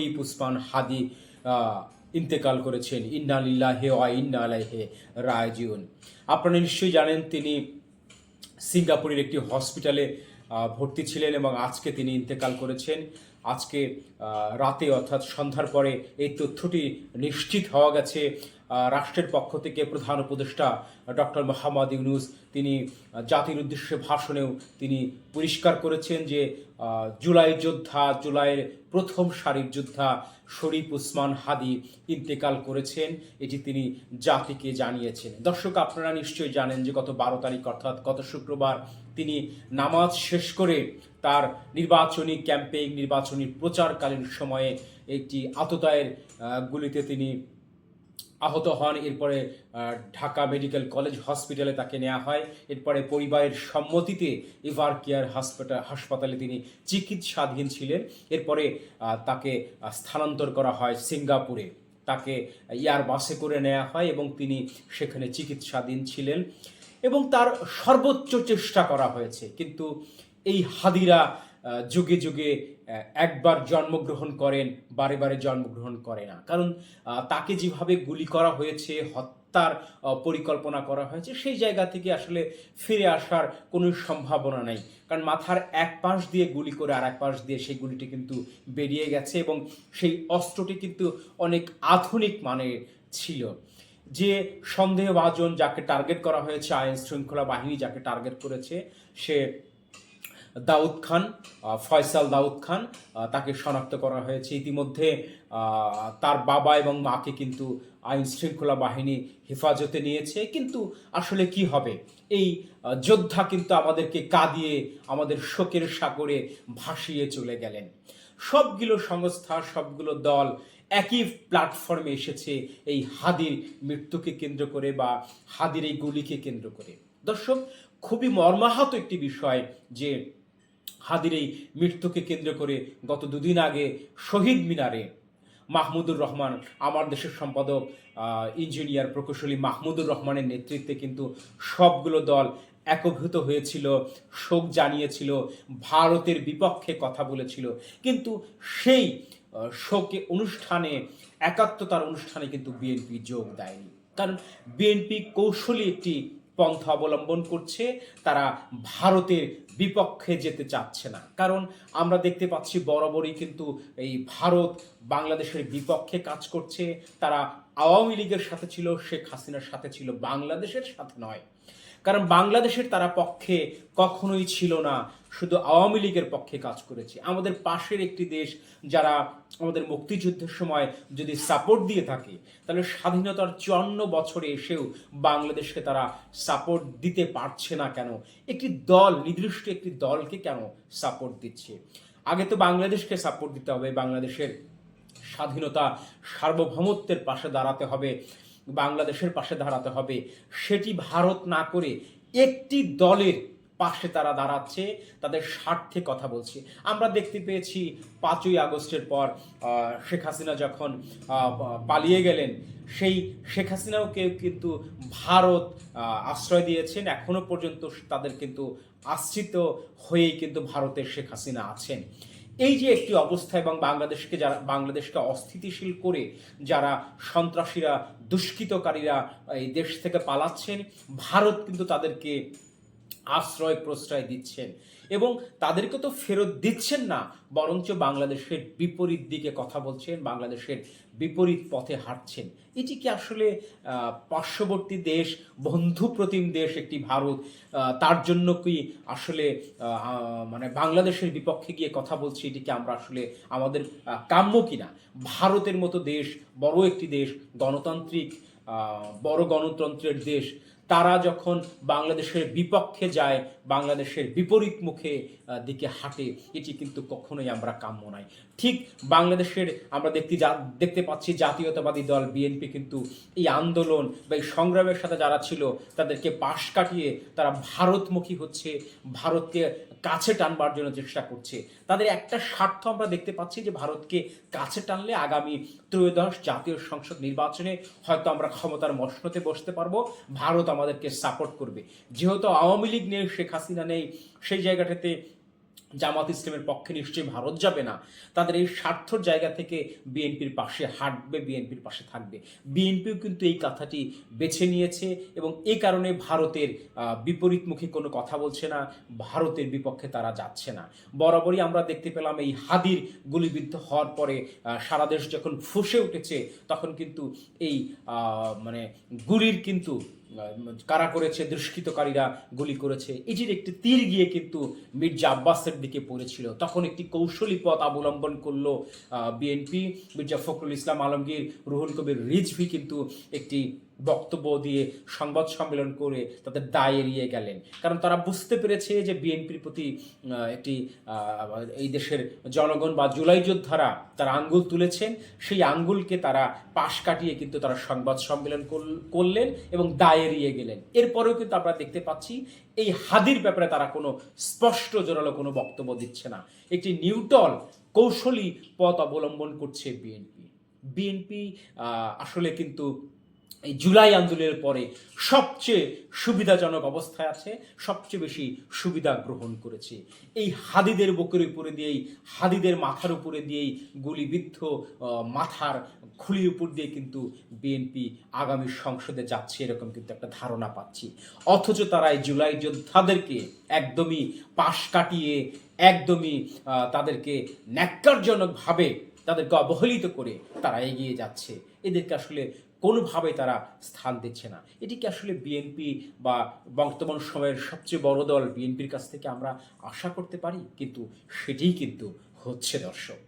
শরীফ পুষ্পান হাদি ইন্তেকাল করেছেন। ইন্না লিল্লাহি ওয়া ইন্না আলাইহি রাজিউন। আপনারা নিশ্চয়ই জানেন, তিনি সিঙ্গাপুরের একটি হসপিটালে ভর্তি ছিলেন এবং আজকে তিনি ইন্তেকাল করেছেন। আজকে রাতে অর্থাৎ সন্ধ্যার পরে এই তথ্যটি নিশ্চিত হওয়া গেছে। রাষ্ট্রের পক্ষ থেকে প্রধান উপদেষ্টা ডক্টর মোহাম্মদ ইউনুস, তিনি জাতির উদ্দেশ্যে ভাষণেও তিনি পরিষ্কার করেছেন যে জুলাই যোদ্ধা, জুলাইয়ের প্রথম সারির যোদ্ধা শরীফ উসমান হাদি ইন্তেকাল করেছেন। এটি তিনি জাতিকে জানিয়েছেন। দর্শক, আপনারা নিশ্চয়ই জানেন যে গত বারো তারিখ, অর্থাৎ গত শুক্রবার, তিনি নামাজ শেষ করে তার নির্বাচনী ক্যাম্পেইন নির্বাচনী প্রচারকালীন সময়ে একটি আততায়ের গুলিতে তিনি আহত হন। এরপরে ঢাকা মেডিকেল কলেজ হসপিটালে তাকে নেওয়া হয়। এরপরে পরিবারের সম্মতিতে এভার কেয়ার হাসপাতাল হাসপাতালে তিনি চিকিৎসাধীন ছিলেন। এরপরে তাকে স্থানান্তর করা হয় সিঙ্গাপুরে। তাকে এয়ার বাসে করে নেওয়া হয় এবং তিনি সেখানে চিকিৎসাধীন ছিলেন। এবং তার সর্বোচ্চ চেষ্টা করা হয়েছে। কিন্তু এই হাদিরা যুগে যুগে একবার জন্মগ্রহণ করেন, বারে বারে জন্মগ্রহণ করে না। কারণ তাকে যেভাবে গুলি করা হয়েছে, হত্যার পরিকল্পনা করা হয়েছে, সেই জায়গা থেকে আসলে ফিরে আসার কোনো সম্ভাবনা নেই। কারণ মাথার এক পাশ দিয়ে গুলি করে আর এক পাশ দিয়ে সেই গুলিটি কিন্তু বেরিয়ে গেছে এবং সেই অস্ত্রটি কিন্তু অনেক আধুনিক মানের ছিল। যে সন্দেহভাজন যাকে টার্গেট করা হয়েছে, আইন শৃঙ্খলা বাহিনী যাকে টার্গেট করেছে, সে দাউদ খান ফয়সাল দাউদ খান তাকে শনাক্ত করা হয়েছে। ইতিমধ্যে তার বাবা এবং মাকে কিন্তু আইন শৃঙ্খলা বাহিনী হেফাজতে নিয়েছে। কিন্তু আসলে কি হবে? এই যোদ্ধা কিন্তু আমাদেরকে কাঁদিয়ে, আমাদের শোকের সাগরে ভাসিয়ে চলে গেলেন। সবগুলো সংস্থা, সবগুলো দল একই প্ল্যাটফর্মে এসেছে এই হাদির মৃত্যুকে কেন্দ্র করে বা হাদির এই গুলিকে কেন্দ্র করে। দর্শক, খুবই মর্মাহত একটি বিষয় যে হাদির এই মৃত্যুকে কেন্দ্র করে গত দুদিন আগে শহীদ মিনারে মাহমুদুর রহমান, আমার দেশের সম্পাদক ইঞ্জিনিয়ার প্রকৌশলী মাহমুদুর রহমানের নেতৃত্বে কিন্তু সবগুলো দল একভূত হয়েছিল, শোক জানিয়েছিল, ভারতের বিপক্ষে কথা বলেছিল। কিন্তু সেই শোকে অনুষ্ঠানে, একাত্মতার অনুষ্ঠানে কিন্তু বিএনপি যোগ দেয়নি। কারণ বিএনপি কৌশলী একটি পন্থা অবলম্বন করছে, তারা ভারতের বিপক্ষে যেতে চাচ্ছে না। কারণ আমরা দেখতে পাচ্ছি বরাবরই কিন্তু এই ভারত বাংলাদেশের বিপক্ষে কাজ করছে। তারা আওয়ামী লীগের সাথে ছিল, শেখ হাসিনার সাথে ছিল, বাংলাদেশের সাথে নয়। কারণ বাংলাদেশের তারা পক্ষে কখনোই ছিল না। শুধু আওয়ামী লীগের পক্ষে কাজ করেছে। আমাদের পাশের একটি দেশ যারা আমাদের মুক্তিযুদ্ধের সময় যদি সাপোর্ট দিয়ে থাকে, তাহলে স্বাধীনতার চুয়ান্ন বছরে এসেও বাংলাদেশকে তারা সাপোর্ট দিতে পারছে না কেন? একটি দল, নির্দিষ্ট একটি দলকে কেন সাপোর্ট দিচ্ছে? আগে তো বাংলাদেশকে সাপোর্ট দিতে হবে, বাংলাদেশের স্বাধীনতা সার্বভৌমত্বের পাশে দাঁড়াতে হবে। বাংলাদেশের পাশে দাঁড়াতে হবে। সেটি ভারত না করে একটি দলের পাশে তারা দাঁড়াচ্ছে, তাদের স্বার্থে কথা বলছে। আমরা দেখতে পেয়েছি পাঁচই আগস্টের পর শেখ হাসিনা যখন পালিয়ে গেলেন, সেই শেখ হাসিনাও কেউ কিন্তু ভারত আশ্রয় দিয়েছেন। এখনও পর্যন্ত তাদের কিন্তু আশ্রিত হয়েই কিন্তু ভারতের শেখ হাসিনা আছেন। এই যে একটি অবস্থা এবং বাংলাদেশকে যারা, বাংলাদেশকে অস্থিতিশীল করে যারা সন্ত্রাসীরা, দুষ্কৃতকারীরা এই দেশ থেকে পালাচ্ছেন, ভারত কিন্তু তাদেরকে আশ্রয় প্রশ্রয় দিচ্ছেন এবং তাদেরকে তো ফেরত দিচ্ছেন না, বরঞ্চ বাংলাদেশের বিপরীত দিকে কথা বলছেন, বাংলাদেশের বিপরীত পথে হাঁটছেন। এটি কি আসলে পার্শ্ববর্তী দেশ, বন্ধুপ্রতিম দেশ একটি ভারত তার জন্য কি আসলে মানে বাংলাদেশের বিপক্ষে গিয়ে কথা বলছি এটিকে আমরা আসলে আমাদের কাম্য কিনা? ভারতের মতো দেশ, বড় একটি দেশ, গণতান্ত্রিক বড় গণতন্ত্রের দেশ তারা যখন বাংলাদেশের বিপক্ষে যায়, বাংলাদেশের বিপরীত মুখে দিকে হাঁটে, এটি কিন্তু কখনোই আমরা কাম্য নয়। ঠিক বাংলাদেশের আমরা দেখতে যা, দেখতে পাচ্ছি জাতীয়তাবাদী দল বিএনপি কিন্তু এই আন্দোলন বা এই সংগ্রামের সাথে যারা ছিল, তাদেরকে পাশ কাটিয়ে তারা ভারতমুখী হচ্ছে, ভারতকে কাছে টানবার জন্য চেষ্টা করছে। তাদের একটা স্বার্থ আমরা দেখতে পাচ্ছি যে ভারতকে কাছে টানলে আগামী ত্রয়োদশ জাতীয় সংসদ নির্বাচনে হয়তো আমরা ক্ষমতার মসনতে বসতে পারব। ভারত আমাদেরকে সাপোর্ট করবে। যেহেতু আওয়ামী লীগ নেই, শেখ হাসিনা নেই, সেই জায়গাটাতে জামাত ইসলামের পক্ষে নিশ্চয়ই ভারত যাবে না। তাদের এই স্বার্থর জায়গা থেকে বিএনপির পাশে হাঁটবে, বিএনপির পাশে থাকবে। বিএনপিও কিন্তু এই কথাটি বেছে নিয়েছে এবং এই কারণে ভারতের বিপরীতমুখী কোনো কথা বলছে না, ভারতের বিপক্ষে তারা যাচ্ছে না। বরাবরই আমরা দেখতে পেলাম এই হাদির গুলিবিদ্ধ হওয়ার পরে সারা দেশ যখন ফুসে উঠেছে, তখন কিন্তু এই মানে গুলির কিন্তু কারা করেছে, দুষ্কৃতকারীরা গুলি করেছে এটির একটি তীর গিয়ে কিন্তু মির্জা আব্বাসের দিকে পড়েছিল। তখন একটি কৌশলী পথ অবলম্বন করল বিএনপি, মির্জা ফখরুল ইসলাম আলমগীর, রুহুল কবির রিজভি কিন্তু একটি বক্তব্য দিয়ে সংবাদ সম্মেলন করে তাদের দায় এড়িয়ে গেলেন। কারণ তারা বুঝতে পেরেছে যে বিএনপির প্রতি একটি এই দেশের জনগণ বা জুলাই যোদ্ধারা তারা আঙ্গুল তুলেছেন। সেই আঙ্গুলকে তারা পাশ কাটিয়ে কিন্তু তারা সংবাদ সম্মেলন করলেন এবং দায় এড়িয়ে গেলেন। এরপরেও কিন্তু আমরা দেখতে পাচ্ছি, এই হাদির ব্যাপারে তারা কোনো স্পষ্ট জোরালো কোনো বক্তব্য দিচ্ছে না। একটি নিউটল, কৌশলী পথ অবলম্বন করছে বিএনপি। বিএনপি আসলে কিন্তু এই জুলাই আন্দোলনের পরে সবচেয়ে সুবিধাজনক অবস্থায় আছে, সবচেয়ে বেশি সুবিধা গ্রহণ করেছে। এই হাদিদের বুকের উপরে দিয়েই, হাদিদের মাথার উপরে দিয়েই গুলিবিদ্ধ মাথার খুলির উপর দিয়ে কিন্তু বিএনপি আগামী সংসদে যাচ্ছে, এরকম কিন্তু একটা ধারণা পাচ্ছি। অথচ তারা এই জুলাই যোদ্ধাদেরকে একদমই পাশ কাটিয়ে, একদমই তাদেরকে ন্যাক্কারজনকভাবে তাদেরকে অবহেলিত করে তারা এগিয়ে যাচ্ছে। এদেরকে আসলে কোনোভাবে তারা স্থান দিচ্ছে না। এটিকে আসলে বিএনপি বা বর্তমান সময়ের সবচেয়ে বড় দল বিএনপির কাছ থেকে আমরা আশা করতে পারি, কিন্তু সেটিই কিন্তু হচ্ছে দর্শক।